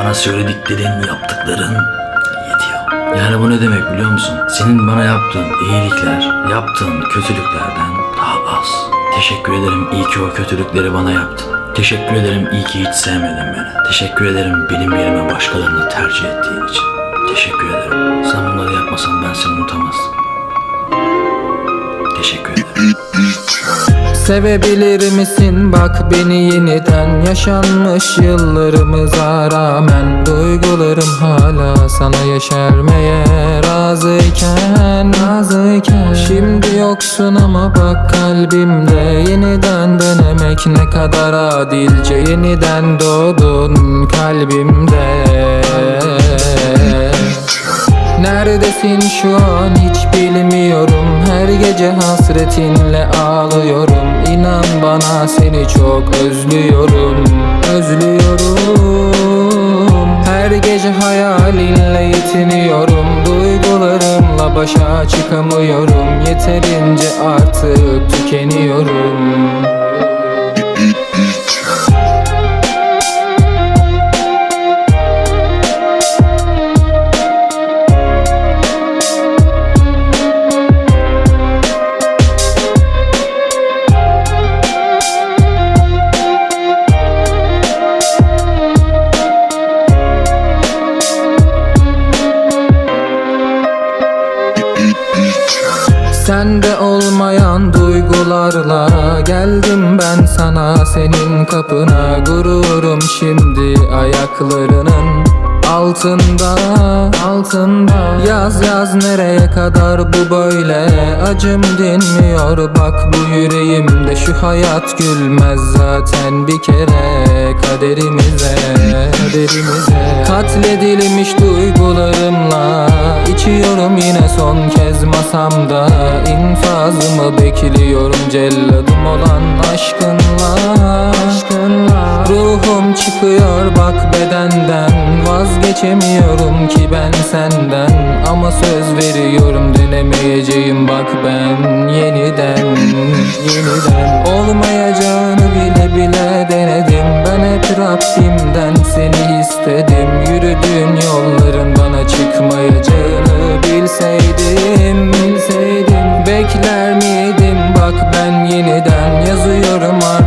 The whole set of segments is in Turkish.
Bana söylediklerin, yaptıkların yetiyor. Yani bu ne demek biliyor musun? Senin bana yaptığın iyilikler, yaptığın kötülüklerden daha az. Teşekkür ederim iyi ki o kötülükleri bana yaptın. Teşekkür ederim iyi ki hiç sevmedin beni. Teşekkür ederim benim yerime başkalarını tercih ettiğin için. Teşekkür ederim. Sen bunları yapmasan ben seni unutamazdım. Teşekkür ederim. Sevebilir misin? Bak beni yeniden. Yaşanmış yıllarımıza rağmen Duygularım hala sana yeşermeye razıyken Razıyken. Şimdi yoksun ama bak kalbimde Yeniden denemek ne kadar adilce. Yeniden doğdun kalbimde Neredesin şu an? Hiç bilmiyorum. Her gece hasretinle ağlıyorum. İnan bana seni çok özlüyorum. Özlüyorum. Her gece hayalinle yetiniyorum. Duygularımla başa çıkamıyorum. Yeterince artık tükeniyorum Sende olmayan duygularla Geldim ben sana. Senin kapına Gururum şimdi ayaklarının altında altında. Yaz yaz nereye kadar bu böyle? Acım dinmiyor. Bak bu yüreğimde Şu hayat gülmez zaten bir kere. Kaderimize Kaderimize. Katledilmiş duygularımla İçiyorum yine son kez masamda. İnfazımı bekliyorum celladım olan aşkınla. Ruhum çıkıyor bak bedenden. Vazgeçemiyorum ki ben senden. Ama söz veriyorum denemeyeceğim bak ben Yeniden, yeniden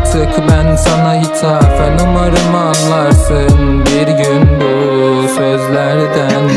artık ben sana hitafen Umarım anlarsın. Bir gün bu sözlerden.